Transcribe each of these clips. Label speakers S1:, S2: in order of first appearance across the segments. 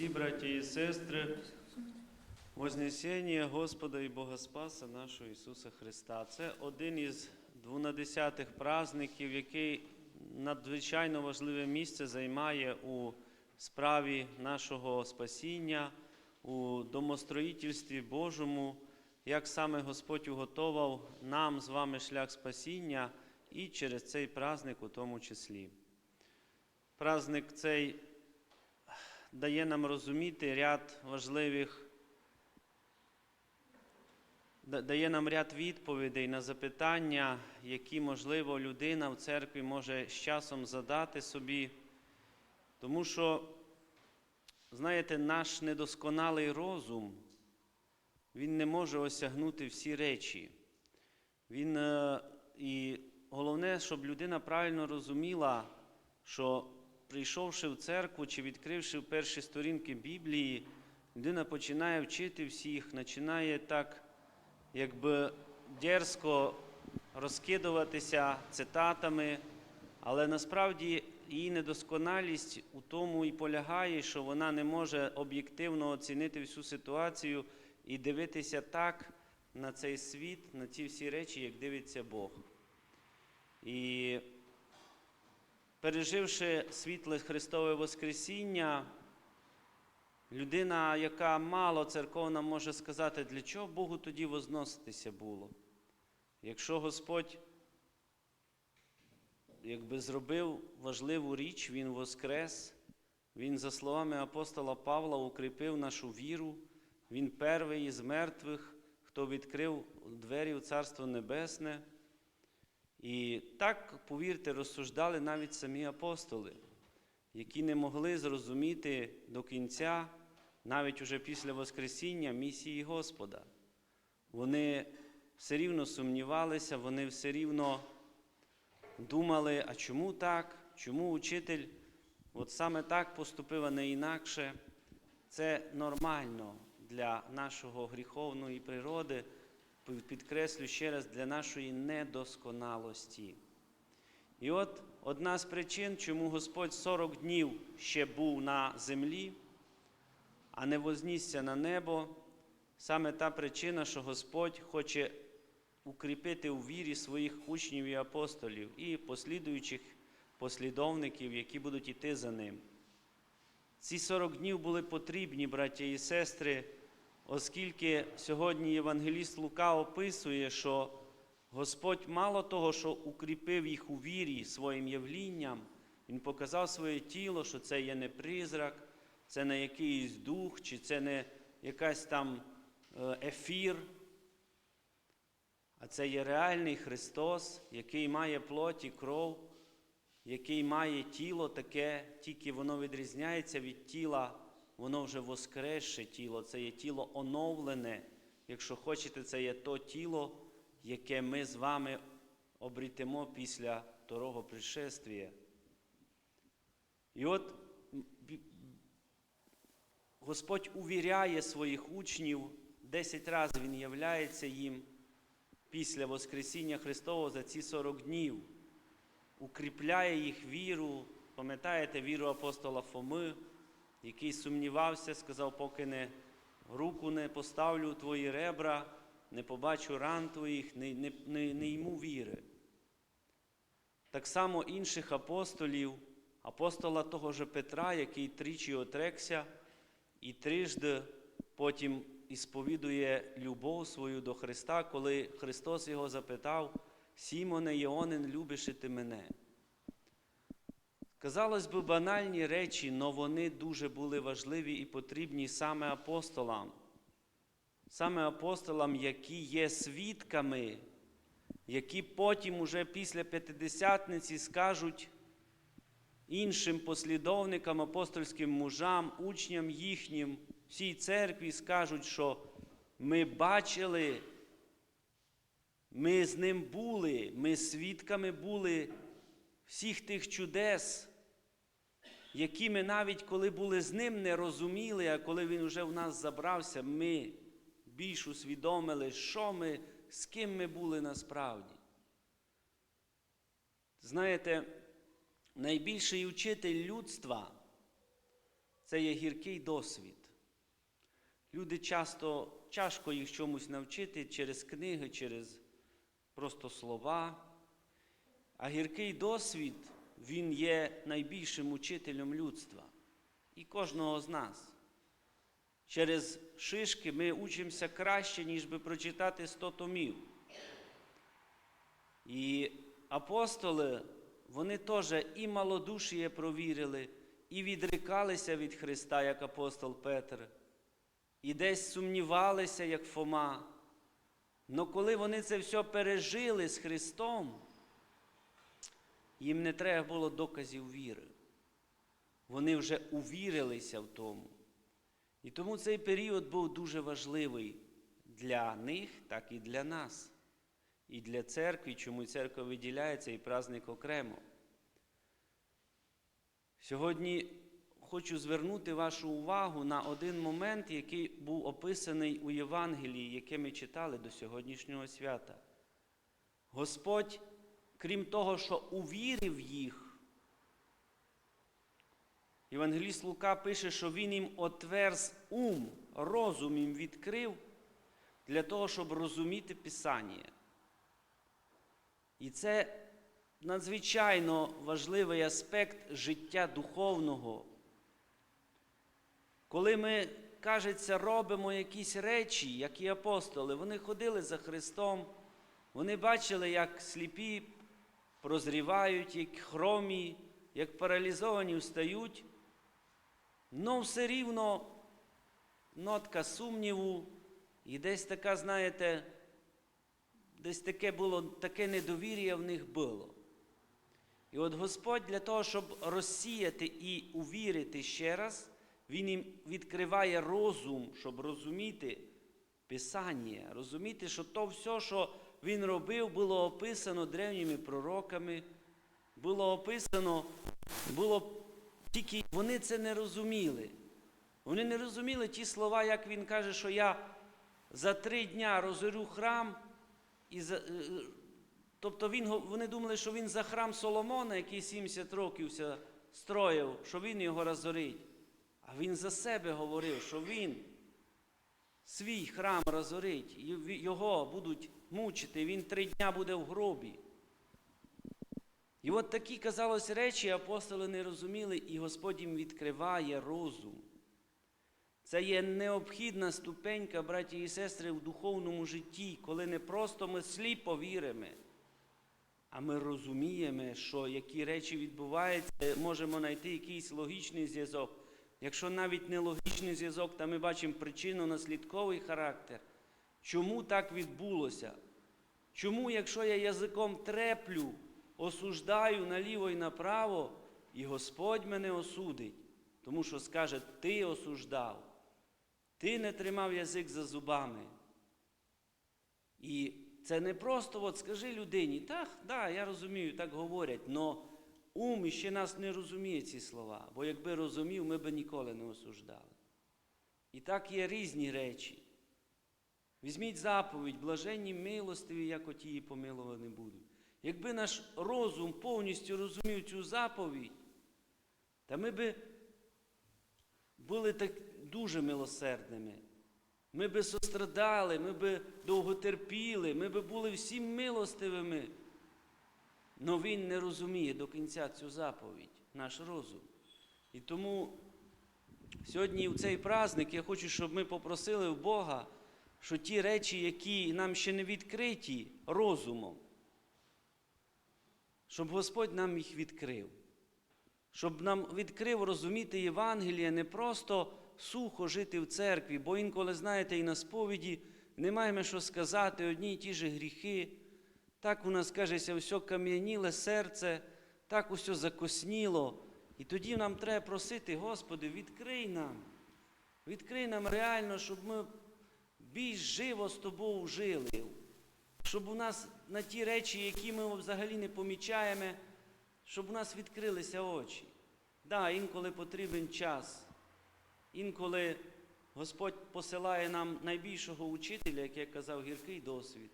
S1: Христі, браті і сестри, Вознесення Господа і Бога Спаса нашого Ісуса Христа. Це один із двонадесятих праздників, який надзвичайно важливе місце займає у справі нашого спасіння, у домостроїтельстві Божому, як саме Господь уготовав нам з вами шлях спасіння і через цей праздник у тому числі. Праздник цей дає нам розуміти ряд важливих, дає нам ряд відповідей на запитання, які, можливо, людина в церкві може з часом задати собі. Тому що, знаєте, наш недосконалий розум, він не може осягнути всі речі. Він, е, і головне, щоб людина правильно розуміла, що прийшовши в церкву чи відкривши перші сторінки Біблії, людина починає вчити всіх, починає так, якби дерзко розкидуватися цитатами, але насправді її недосконалість у тому і полягає, що вона не може об'єктивно оцінити всю ситуацію і дивитися так на цей світ, на ці всі речі, як дивиться Бог. І переживши світле Христове Воскресіння, людина, яка мало церковна, може сказати, для чого Богу тоді возноситися було. Якщо Господь якби зробив важливу річ, Він воскрес, Він, за словами апостола Павла, укріпив нашу віру, Він перший із мертвих, хто відкрив двері в Царство Небесне. І так, повірте, розсуждали навіть самі апостоли, які не могли зрозуміти до кінця, навіть уже після Воскресіння, місії Господа. Вони все рівно сумнівалися, вони все рівно думали, а чому так? Чому учитель от саме так поступив, а не інакше? Це нормально для нашого гріховної природи підкреслю ще раз, для нашої недосконалості. І от одна з причин, чому Господь 40 днів ще був на землі, а не вознісся на небо, саме та причина, що Господь хоче укріпити у вірі своїх учнів і апостолів і послідуючих послідовників, які будуть іти за ним. Ці 40 днів були потрібні, браття і сестри, оскільки сьогодні Євангеліст Лука описує, що Господь мало того, що укріпив їх у вірі своїм явлінням, Він показав своє тіло, що це є не призрак, це не якийсь дух, чи це не якась там е, ефір, а це є реальний Христос, який має плоть і кров, який має тіло таке, тільки воно відрізняється від тіла воно вже воскресше тіло, це є тіло оновлене. Якщо хочете, це є то тіло, яке ми з вами обрітемо після второго пришествия. І от Господь увіряє своїх учнів, десять разів Він являється їм після Воскресіння Христового за ці 40 днів, укріпляє їх віру, пам'ятаєте віру апостола Фоми який сумнівався, сказав, поки не руку не поставлю твої ребра, не побачу ран твоїх, не, не, не, не йму віри. Так само інших апостолів, апостола того же Петра, який тричі отрекся і трижди потім ісповідує любов свою до Христа, коли Христос його запитав, Сімоне Іонин, любиш ти мене? Казалось би, банальні речі, але вони дуже були важливі і потрібні саме апостолам. Саме апостолам, які є свідками, які потім, уже після П'ятидесятниці, скажуть іншим послідовникам, апостольським мужам, учням їхнім, всій церкві скажуть, що ми бачили, ми з ним були, ми свідками були всіх тих чудес які ми навіть коли були з ним, не розуміли, а коли він вже в нас забрався, ми більш усвідомили, що ми, з ким ми були насправді. Знаєте, найбільший учитель людства це є гіркий досвід. Люди часто тяжко їх чомусь навчити через книги, через просто слова. А гіркий досвід, він є найбільшим учителем людства і кожного з нас. Через шишки ми учимося краще, ніж би прочитати 100 томів. І апостоли, вони теж і малодушіє провірили, і відрикалися від Христа, як апостол Петр, і десь сумнівалися, як Фома. Но коли вони це все пережили з Христом, їм не треба було доказів віри. Вони вже увірилися в тому. І тому цей період був дуже важливий для них, так і для нас, і для церкви, чому церква виділяє цей праздник окремо. Сьогодні хочу звернути вашу увагу на один момент, який був описаний у Євангелії, яке ми читали до сьогоднішнього свята. Господь, крім того, що увірив їх, Євангеліст Лука пише, що Він їм отверз ум, розум їм відкрив для того, щоб розуміти Писання. І це надзвичайно важливий аспект життя духовного. Коли ми, кажеться, робимо якісь речі, як і апостоли, вони ходили за Христом, вони бачили, як сліпі прозрівають, як хромі, як паралізовані встають. Ну, все рівно нотка сумніву, і десь така, знаєте, десь таке було, таке недовір'я в них було. І от Господь для того, щоб розсіяти і увірити ще раз, Він їм відкриває розум, щоб розуміти Писання, розуміти, що то все, що Він робив, було описано древніми пророками, було описано, було тільки вони це не розуміли. Вони не розуміли ті слова, як він каже, що я за три дня розорю храм. І за, е, Тобто він, вони думали, що він за храм Соломона, який 70 років строїв, що він його розорить. А він за себе говорив, що він свій храм розорить, його будуть мучити, він три дня буде в гробі. І от такі, казалось, речі апостоли не розуміли, і Господь їм відкриває розум. Це є необхідна ступенька, браті і сестри, в духовному житті, коли не просто ми сліпо віримо, а ми розуміємо, що які речі відбуваються, можемо знайти якийсь логічний зв'язок. Якщо навіть не логічний зв'язок, то ми бачимо причинно-наслідковий характер. Чому так відбулося? Чому, якщо я язиком треплю, осуждаю наліво і направо, і Господь мене осудить, тому що скаже, ти осуждав, ти не тримав язик за зубами. І це не просто от скажи людині, так, да, я розумію, так говорять, але ум іще нас не розуміє ці слова, бо якби розумів, ми б ніколи не осуждали. І так є різні речі. Візьміть заповідь, блаженні милостиві, як от її помилувані будуть. Якби наш розум повністю розумів цю заповідь, то ми би були так дуже милосердними. Ми би сострадали, ми би довготерпіли, ми би були всім милостивими. Но він не розуміє до кінця цю заповідь, наш розум. І тому сьогодні в цей праздник я хочу, щоб ми попросили в Бога, що ті речі, які нам ще не відкриті розумом, щоб Господь нам їх відкрив, щоб нам відкрив розуміти Євангеліє, не просто сухо жити в церкві, бо інколи, знаєте, і на сповіді не маємо що сказати, одні й ті ж гріхи. Так у нас кажеться, все кам'яніле серце, так усе закосніло. І тоді нам треба просити, Господи, відкрий нам, відкрий нам реально, щоб ми більш живо з тобою жили щоб у нас на ті речі, які ми взагалі не помічаємо, щоб у нас відкрилися очі. Да, інколи потрібен час, інколи Господь посилає нам найбільшого учителя, як я казав, гіркий досвід,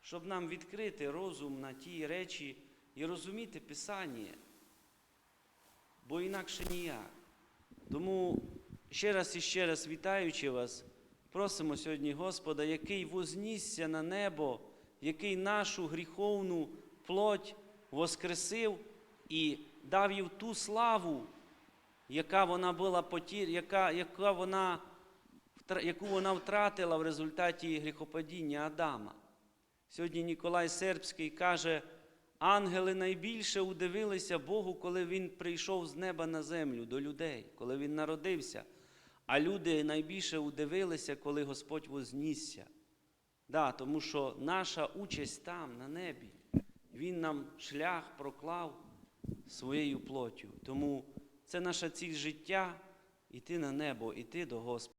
S1: щоб нам відкрити розум на ті речі і розуміти Писання, бо інакше ніяк. Тому ще раз і ще раз вітаючи вас, просимо сьогодні Господа, який вознісся на небо, який нашу гріховну плоть воскресив і дав їй ту славу, яка вона була потір, яка, яка вона, яку вона втратила в результаті гріхопадіння Адама. Сьогодні Ніколай Сербський каже, ангели найбільше удивилися Богу, коли він прийшов з неба на землю до людей, коли він народився. А люди найбільше удивилися, коли Господь вознісся. Да, тому що наша участь там, на небі. Він нам шлях проклав своєю плоттю. Тому це наша ціль життя іти на небо, іти до Господа.